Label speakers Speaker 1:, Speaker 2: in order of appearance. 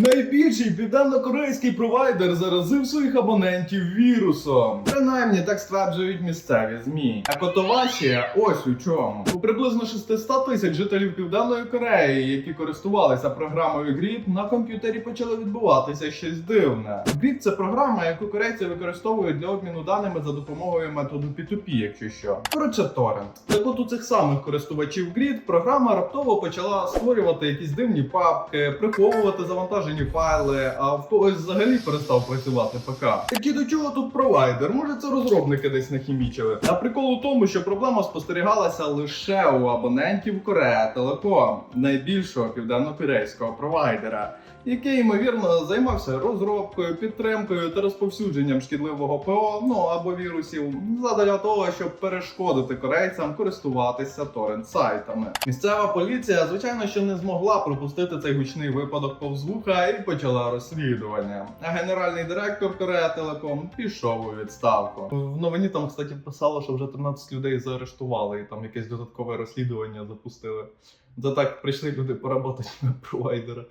Speaker 1: Найбільший південно-корейський провайдер заразив своїх абонентів вірусом. Принаймні так стверджують місцеві змі. А Котовасія ось у чому. У приблизно 600 тисяч жителів Південної Кореї, які користувалися програмою Grid, на комп'ютері почало відбуватися щось дивне. Grid – це програма, яку корейці використовують для обміну даними за допомогою методу P2P, якщо що. Коротше, торрент. Так от у цих самих користувачів Grid програма раптово почала створювати якісь дивні папки, приховувати завантажені файли, а в когось взагалі перестав працювати ПК. Так і до чого тут провайдер? Може це розробники десь нахімічили? А прикол у тому, що проблема спостерігалася лише у абонентів Корея Телеком, найбільшого південно-корейського провайдера. Який ймовірно займався розробкою, підтримкою та розповсюдженням шкідливого ПО, ну або вірусів, задля того, щоб перешкодити корейцям користуватися торрент сайтами. Місцева поліція, звичайно, що не змогла пропустити цей гучний випадок повз вуха і почала розслідування. А генеральний директор Корея Телеком пішов у відставку. В новині там, кстати, писало, що вже 13 людей заарештували, і там якесь додаткове розслідування запустили. За так прийшли люди поработати на провайдера.